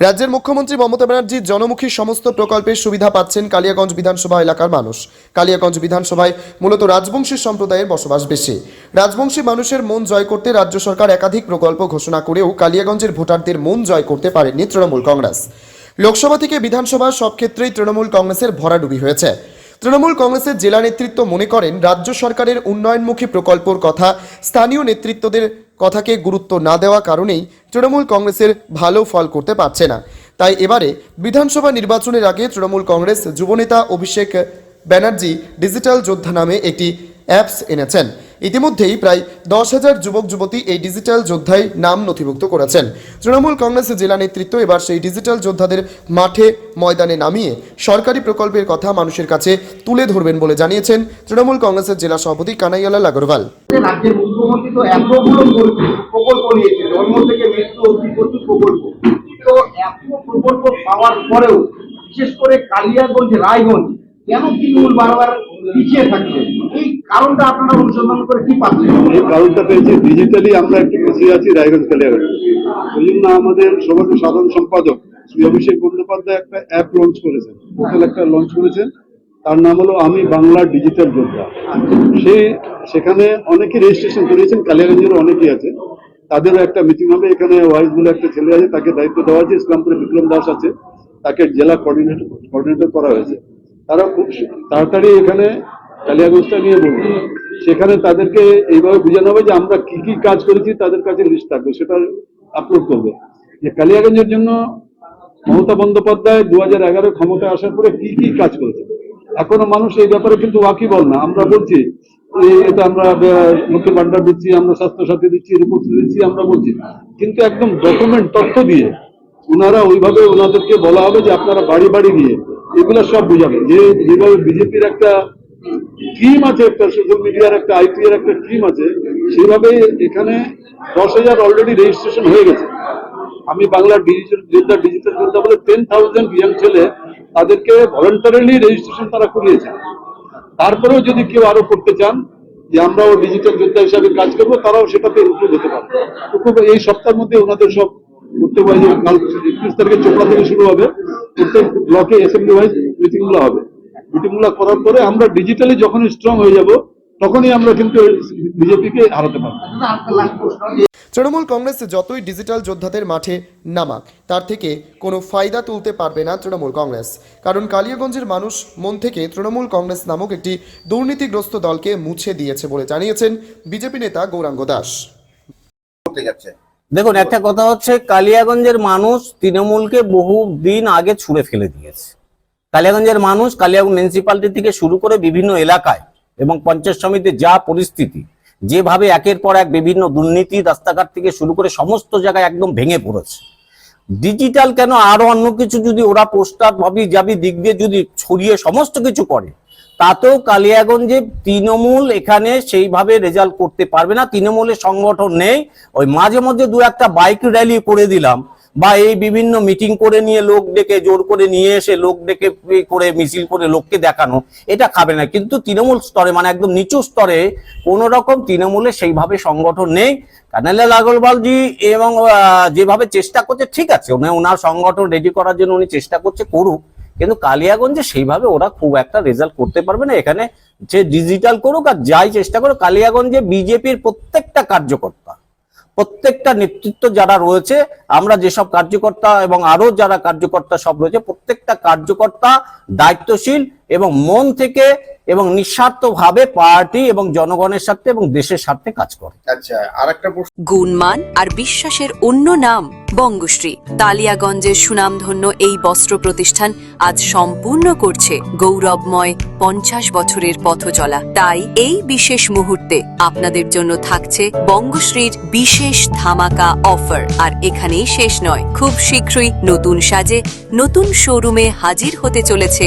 রাজ্যের মুখ্যমন্ত্রী মমতা ব্যানার্জি জনমুখী সমস্ত প্রকল্পের সুবিধা পাচ্ছেন কালিয়াগঞ্জ বিধানসভা এলাকার মানুষ। কালিয়াগঞ্জ বিধানসভায় মূলত রাজবংশী সম্প্রদায়ের বসবাস বেশি। রাজবংশী মানুষের মন জয় করতে রাজ্য সরকার একাধিক প্রকল্প ঘোষণা করেও কালিয়াগঞ্জের ভোটারদের মন জয় করতে পারেনি তৃণমূল কংগ্রেস। লোকসভা থেকে বিধানসভা সব ক্ষেত্রেই তৃণমূল কংগ্রেসের ভরাডুবি হয়েছে। তৃণমূল কংগ্রেসের জেলা নেতৃত্ব মনে করেন, রাজ্য সরকারের উন্নয়নমুখী প্রকল্পর কথা, স্থানীয় নেতৃত্বদের কথাকে গুরুত্ব না দেওয়া কারণেই তৃণমূল কংগ্রেসের ভালো ফল করতে পারছে না। তাই এবারে বিধানসভা নির্বাচনের আগে তৃণমূল কংগ্রেস যুবনেতা অভিষেক ব্যানার্জি ডিজিটাল যোদ্ধা নামে একটি অ্যাপস এনেছেন। ইতিমধ্যেই প্রায় দশ হাজার যুবক যুবতী এই ডিজিটাল যোদ্ধায় নাম নথিভুক্ত করেছেন। তৃণমূল কংগ্রেসের জেলা নেতৃত্ব এবার সেই ডিজিটাল যোদ্ধাদের মাঠে ময়দানে নামিয়ে সরকারি প্রকল্পের কথা মানুষের কাছে তুলে ধরবেন বলে জানিয়েছেন তৃণমূল কংগ্রেসের জেলা সভাপতি কানাইয়ালাল আগরওয়াল বিশেষ করে কালিয়াগঞ্জ, রায়গঞ্জ, কেন তৃণমূল বারবার পিছিয়ে থাকছে? কারণটা আপনারা অনুসন্ধান করে কি পাচ্ছেন? এই কারণটা পেয়েছি। ডিজিটালি আমরা আছি রায়গঞ্জ কালিয়াগঞ্জ। ওই জন্য আমাদের সাধারণ সম্পাদক শ্রী অভিষেক বন্দ্যোপাধ্যায় একটা অ্যাপ লঞ্চ করেছেন। পোর্টাল একটা লঞ্চ করেছেন। তার নাম হলো আমি বাংলা ডিজিটাল যোদ্ধা। সে সেখানে অনেকে রেজিস্ট্রেশন করিয়েছেন কালিয়াগঞ্জের অনেকেই আছে। তাদেরও একটা মিটিং হবে। এখানে ওয়াইস বলে একটা ছেলে আছে, তাকে দায়িত্ব দেওয়া হয়েছে। ইসলামপুরে বিক্রম দাস আছে। তাকে জেলা কোঅর্ডিনেটর কোঅর্ডিনেটর করা হয়েছে। তারা খুব তাড়াতাড়ি এখানে কালিয়াগঞ্জটা নিয়ে বলবে। সেখানে তাদেরকে এইভাবে বোঝানো হবে যে আমরা কি কি কাজ করেছি তাদের কাছে লিস্ট থাকবে। সেটা আপলোড করবে। যে কালিয়াগঞ্জের জন্য মমতা বন্দ্যোপাধ্যায় দু হাজার এগারো ক্ষমতায় আসার পরে কি কি কাজ করেছে। এখনও মানুষ এই ব্যাপারে কিন্তু ওয়াকিবল না। আমরা বলছি এটা আমরা আহ, লক্ষ্মীর ভান্ডার দিচ্ছি আমরা স্বাস্থ্য সাথী দিচ্ছি রূপশ্রী দিচ্ছি আমরা বলছি। কিন্তু একদম ডকুমেন্ট তথ্য দিয়ে ওনারা ওইভাবে ওনাদেরকে বলা হবে যে আপনারা বাড়ি বাড়ি গিয়ে এগুলো সব বুঝাবেন। যে যেভাবে বিজেপির একটা টিম আছে একটা সোশ্যাল মিডিয়ার একটা আইটি এর একটা টিম আছে সেভাবে এখানে দশ হাজার অলরেডি রেজিস্ট্রেশন হয়ে গেছে। আমি বাংলা ডিজিটাল ডিজিটাল যোদ্ধা বলে টেন থাউজেন্ড ইয়াং ছেলে তাদেরকে ভলেন্টারিলি রেজিস্ট্রেশন তারা করিয়েছে। তারপরেও যদি কেউ আরও করতে চান, যে আমরাও ডিজিটাল যোদ্ধা হিসাবে কাজ করব, তারাও সেটাতে ইনক্লুড হতে পারবে। তো খুব এই সপ্তাহের মধ্যে ওনাদের সব করতে পারে, কাল একত্রিশ তারিখে চোপড়া থেকে শুরু হবে। প্রত্যেক ব্লকে অ্যাসেম্বলি ওয়াইজ মিটিংগুলো হবে। মিটিং করার পরে আমরা ডিজিটালি যখন স্ট্রং হয়ে যাব তখনই আমরা কিন্তু বিজেপিকে হারাতে পারব। তৃণমূল কংগ্রেস যতই ডিজিটাল যোদ্ধাদের মাঠে নামাক তার থেকে কোনো ফায়দা তুলতে পারবে না তৃণমূল কংগ্রেস। কারণ কালিয়াগঞ্জের মানুষ মন থেকে তৃণমূল কংগ্রেস নামক একটি দুর্নীতিগ্রস্ত দলকে মুছে দিয়েছে বলে জানিয়েছেন বিজেপি নেতা গৌরাঙ্গ দাস। দেখুন একটা কথা হচ্ছে কালিয়াগঞ্জের মানুষ তৃণমূলকে বহু দিন আগে ছুঁড়ে ফেলে দিয়েছে। কালিয়াগঞ্জের মানুষ কালিয়াগঞ্জ মিউনিসিপালিটি থেকে শুরু করে বিভিন্ন এলাকায় এবং পঞ্চায়েত সমিতির যা পরিস্থিতি, যেভাবে একের পর এক বিভিন্ন দুর্নীতি রাস্তাঘাট থেকে শুরু করে সমস্ত জায়গায় একদম ভেঙে পড়েছে। ডিজিটাল কেন আরও অন্য কিছু যদি ওরা পোস্টার ভাবি যাবি, দিক দিয়ে যদি ছড়িয়ে সমস্ত কিছু করে, তাতেও কালিয়াগঞ্জে তৃণমূল এখানে সেইভাবে রেজাল্ট করতে পারবে না। তৃণমূলের সংগঠন নেই। ওই মাঝে মধ্যে দু একটা বাইক র্যালি করে দিলাম। বা এই বিভিন্ন মিটিং করে নিয়ে লোক ডেকে জোর করে নিয়ে এসে লোক ডেকে করে, মিছিল করে লোককে দেখানো, এটা খাবে না। কিন্তু তৃণমূল স্তরে মানে একদম নিচু স্তরে কোন রকম তৃণমূলের সেইভাবে সংগঠন নেই। কানাইলাল আগরওয়ালজি এবং যেভাবে চেষ্টা করছে, ঠিক আছে ওনার সংগঠন রেডি করার জন্য উনি চেষ্টা করছে, করুক। কিন্তু কালিয়াগঞ্জে সেইভাবে ওরা খুব একটা রেজাল্ট করতে পারবে না। এখানে যে ডিজিটাল করুক আর যাই চেষ্টা করুক, কালিয়াগঞ্জে বিজেপির প্রত্যেকটা কার্যকর্তা প্রত্যেকটা নেতৃত্ব যারা রয়েছে, আমরা যেসব কার্যকর্তা এবং আরও যারা কার্যকর্তা সব রয়েছে, প্রত্যেকটা কার্যকর্তা দায়িত্বশীল এবং মন থেকে এবং নিঃস্বার্থভাবে পার্টি এবং জনগণের স্বার্থে এবং দেশের স্বার্থে কাজ করে। আচ্ছা আর একটা প্রশ্ন। গুণমান আর বিশ্বাসের অন্য নাম বঙ্গশ্রী। তালিয়াগঞ্জের সুনামধন্য এই বস্ত্র প্রতিষ্ঠান আজ সম্পূর্ণ করছে গৌরবময় পঞ্চাশ বছরের পথ চলা। তাই এই বিশেষ মুহূর্তে আপনাদের জন্য থাকছে বঙ্গশ্রীর বিশেষ ধামাকা অফার। আর এখানেই শেষ নয় খুব শীঘ্রই নতুন সাজে নতুন শোরুমে হাজির হতে চলেছে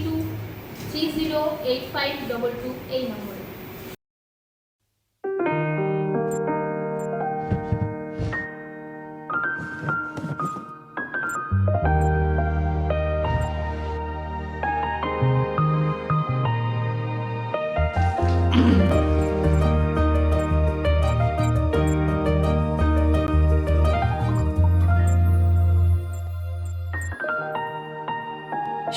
three zero eight five double two এই নম্বরে